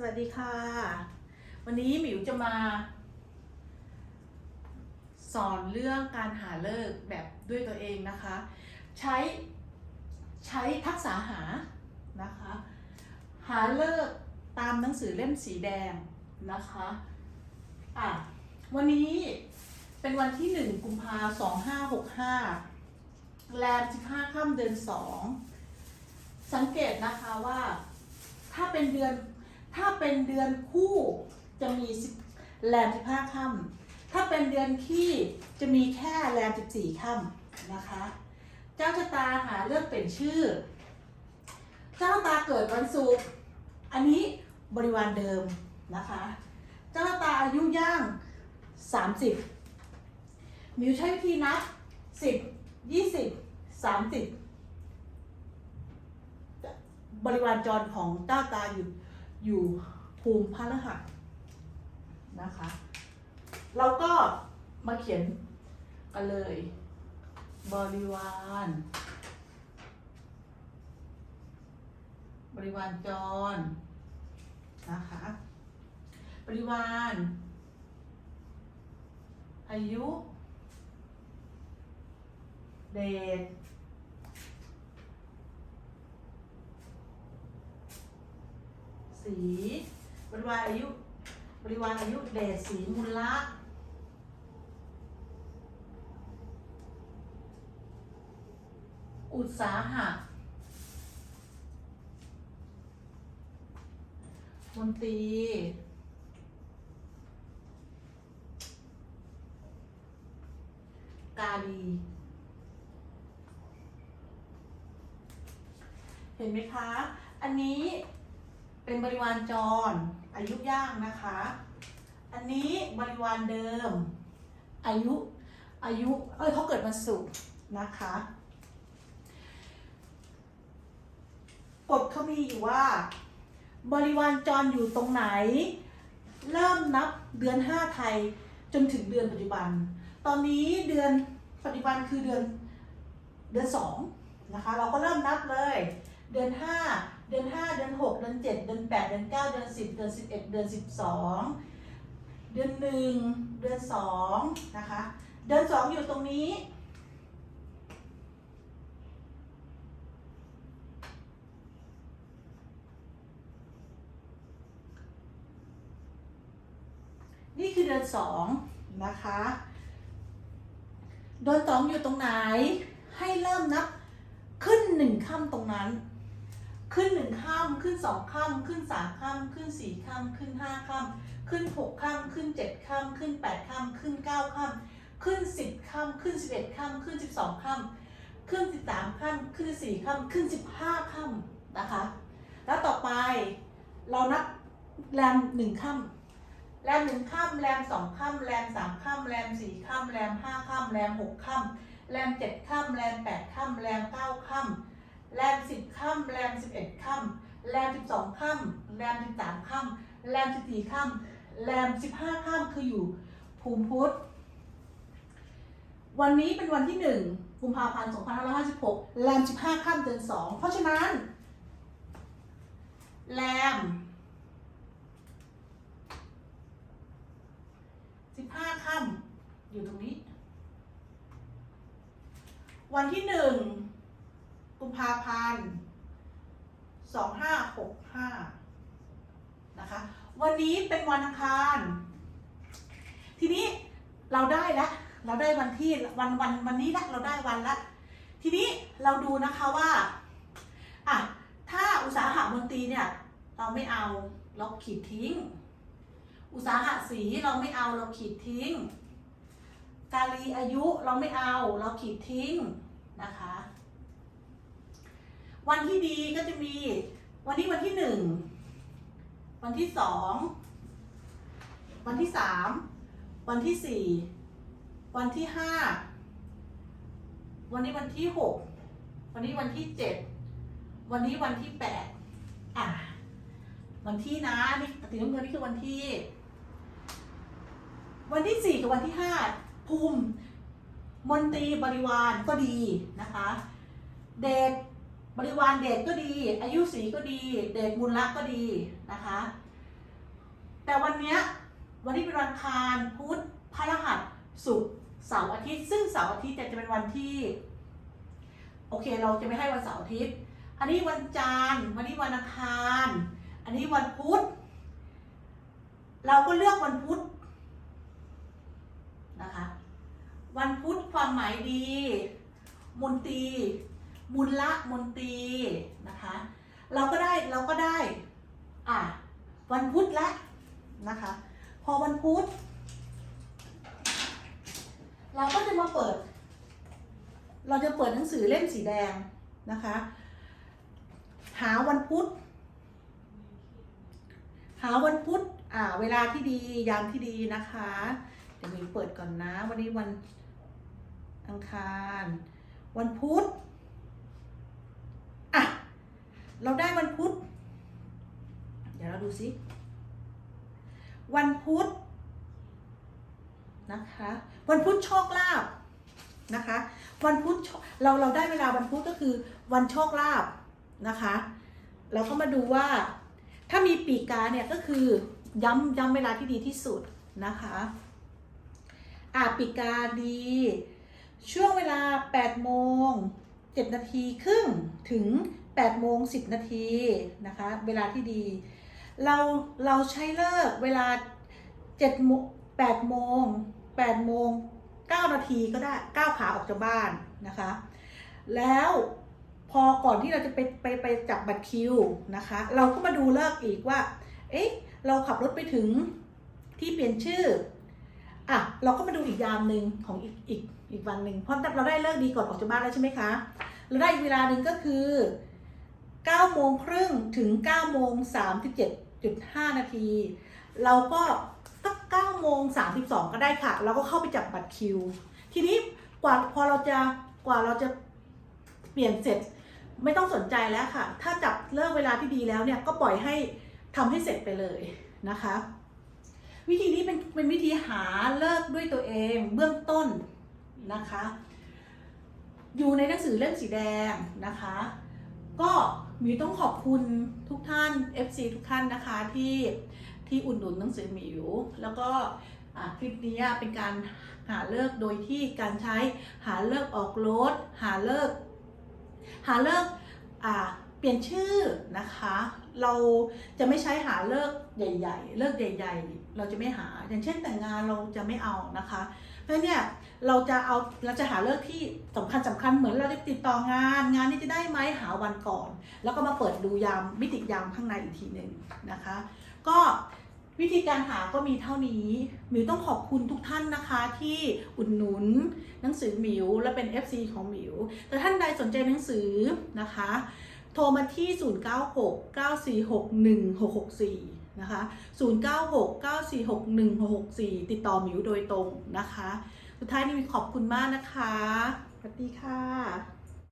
สวัสดีค่ะ วันนี้หมิวจะมา สอนเรื่องการหาเลิกแบบด้วยตัวเองนะคะ ใช้ใช้ทักษะหานะคะ หาเลิกตามหนังสือเล่มสีแดงนะคะอะวันนี้เป็นวันที่หนึ่งกุมภาสองห้าหกห้าแรมสิบห้าค่ำเดือนสองสังเกตนะคะว่าถ้าเป็นเดือน ถ้าเป็นเดือนคู่จะมี10แรมสิบห้าค่ำถ้าเป็นเดือนขี้จะมีแค่แรมสิบสี่ค่ำนะคะ เจ้าชะตาหาเลือกเป็นชื่อ เจ้าตาเกิดวันศุกร์อันนี้บริวารเดิมนะคะ เจ้าตาอายุย่าง 30 มิวใช้วิธีนับ 10 20 30 บริวารจรของเจ้าตาอยู่ อยู่ภูมิพระรหัสนะคะเราก็มาเขียนกันเลย บริวาร บริวารจรนะคะ บริวาร อายุ เดช สีบริวารอายุบริวารอายุเดชสีมูลละอุตสาหะมนตรีกาลี เห็นไหมคะ อันนี้ เป็นบริวารจร อายุย่างนะคะ อันนี้บริวารเดิม อายุอายุ เอ้ยเขาเกิดวันศุกร์นะคะกฎเขามีอยู่ว่า บริวารจรอยู่ตรงไหน เริ่มนับเดือน 5 ไทยจนถึงเดือนปัจจุบัน ตอนนี้เดือนปัจจุบันคือเดือนเดือน2นะคะ เราก็เริ่มนับเลย เดือน 5 เดือน5 เดือน 6 เดือน 7 เดือน 8 เดือน 9 เดือน 10 เดือน 11 เดือน 12 เดือน 1 เดือน 2 นะคะ เดือน 2 อยู่ตรงนี้ นี่คือเดือน 2 นะคะ เดือนสองอยู่ตรงไหน ให้เริ่มนับขึ้นหนึ่งค่ำตรงนั้น ขึ้นหนึ่งค่ำขึ้นสองค่ำขึ้นสามค่ำขึ้นสี่ค่ำขึ้นห้าค่ำขึ้นหกค่ำขึ้นเจ็ดค่ำขึ้นแปดค่ำขึ้นเก้าค่ำขึ้นสิบค่ำขึ้นสิบเอ็ดค่ำขึ้นสิบสองค่ำขึ้นสิบสามค่ำขึ้นสี่ค่ำขึ้นสิบห้าค่ำนะคะ แล้วต่อไปเรานับแรมหนึ่งค่ำแรมหนึ่งค่ำแรมสองค่ำแรมสามค่ำแรมสี่ค่ำแรมห้าค่ำแรมหกค่ำแรมเจ็ดค่ำแรมแปดค่ำแรมเก้าค่ำ แรมสิบค่ำแรมสิบเอ็ดค่ำแรมสิบสองค่ำแรมสิบสามค่ำแรมสิบสี่ค่ำแรมสิบห้าค่ำคืออยู่ภูมิพุทธ วันนี้เป็นวันที่หนึ่งกุมภาพันธ์สองพันห้าร้อยห้าสิบหกแรมสิบห้าค่ำเดือนสองเพราะฉะนั้น แรมสิบห้าค่ำอยู่ตรงนี้ วันที่หนึ่ง มภาพันธ์สองห้าหกห้านะคะ วันนี้เป็นวันอังคาร ทีนี้เราได้แล้วเราได้วันที่วันวันวันนี้ละเราได้วันละ ทีนี้เราดูนะคะว่าอะถ้าอุตสาหะมนตรีเนี่ยเราไม่เอาเราขีดทิ้ง อุตสาหะสีเราไม่เอาเราขีดทิ้ง กาลีอายุเราไม่เอาเราขีดทิ้งนะคะ วันที่ดีก็จะมี วันนี้วันที่หนึ่ง วันที่สอง วันที่สาม วันที่สี่ วันที่ห้า วันนี้วันที่หก วันนี้วันที่เจ็ด วันนี้วันที่แปดอะ วันที่นะนี่สีน้ำเงินนี่คือวันที่ วันที่สี่กับวันที่ห้าภูมิมนตรีบริวารก็ดีนะคะ เดช บริวารเดชก็ดี อายุสีก็ดี เดชมูลละก็ดีนะคะ แต่วันนี้วันที่เป็นวันอังคารพุธพฤหัสศุกร์เสาร์อาทิตย์ ซึ่งเสาร์อาทิตย์จะเป็นวันที่ โอเค เราจะไม่ให้วันเสาร์อาทิตย์ อันนี้วันจันทร์วันนี้วันอังคาร อันนี้วันพุธเราก็เลือกวันพุธนะคะ วันพุธความหมายดี มนตรี มุลละมนตรีนะคะ เราก็ได้เราก็ได้อะวันพุธละนะคะ พอวันพุธเราก็จะมาเปิด เราจะเปิดหนังสือเล่มสีแดงนะคะ หาวันพุธหาวันพุธอ่าเวลาที่ดียามที่ดีนะคะ เดี๋ยวมีเปิดก่อนนะ วันนี้วันอังคาร วันพุธ เราได้วันพุธ เดี๋ยวเราดูซิ วันพุธนะคะ วันพุธโชคลาภนะคะ วันพุธเราเราได้เวลาวันพุธก็คือวันโชคลาภนะคะ เราก็มาดูว่า ถ้ามีปีกาเนี่ยก็คือย้ำย้ำเวลาที่ดีที่สุดนะคะอาปีกกาดี ช่วงเวลา 8 โมง 7 นาทีครึ่งถึง 8โมง10 นาทีนะคะ เวลาที่ดี เราเราใช้เลิกเวลา7โมง8โมง8โมง9นาทีก็ได้9ขาออกจากบ้านนะคะ แล้วพอก่อนที่เราจะไปไปไปจับบัตรคิวนะคะ เราก็มาดูเลิกอีกว่า เอ๊ะ เราขับรถไปถึงที่เปลี่ยนชื่อ อะ เราก็มาดูอีกยามหนึ่งของอีกอีกอีกวันหนึ่งเพราะเราได้เลิกดีก่อนออกจากบ้านแล้วใช่ไหมคะ เราได้อีกเวลาหนึ่งก็คือ 9โมงครึ่งถึง9โมง37.5 นาที เราก็สัก9โมง32 ก็ได้ค่ะ เราก็เข้าไปจับบัตรคิว ทีนี้กว่าพอเราจะกว่าเราจะเปลี่ยนเสร็จ ไม่ต้องสนใจแล้วค่ะ ถ้าจับเลิกเวลาที่ดีแล้วเนี่ยก็ปล่อยให้ทำให้เสร็จไปเลยนะคะ วิธีนี้เป็นเป็นวิธีหาเลิกด้วยตัวเองเบื้องต้นนะคะ อยู่ในหนังสือเล่มสีแดงนะคะ ก็ มิวต้องขอบคุณทุกท่าน FC ทุกท่านนะคะที่ที่อุดหนุนหนังสือหมิว แล้วก็คลิปนี้เป็นการหาเลิกโดยที่การใช้หาเลิกออกรถหาเลิก หาเลิกเปลี่ยนชื่อนะคะ เราจะไม่ใช้หาเลิกใหญ่ ๆ เลิกใหญ่ ๆ เราจะไม่หาอย่างเช่นแต่งงานเราจะไม่เอานะคะ เพราะฉะนั้นเนี่ยเราจะเอาเราจะหาเลิกที่สำคัญสำคัญเหมือนเราจะติดต่องาน งานนี้จะได้ไหมหาวันก่อน แล้วก็มาเปิดดูยามมิติยามข้างในอีกทีหนึ่งนะคะ ก็วิธีการหาก็มีเท่านี้ หมิวต้องขอบคุณทุกท่านนะคะที่อุดหนุนหนังสือหมิวและเป็น FC ของหมิว แต่ท่านใดสนใจหนังสือนะคะ โทรมาที่ 0969461664 นะคะ 0969461664 ติดต่อหมิวโดยตรงนะคะ สุดท้ายนี้ขอบคุณมากนะคะสวัสดีค่ะ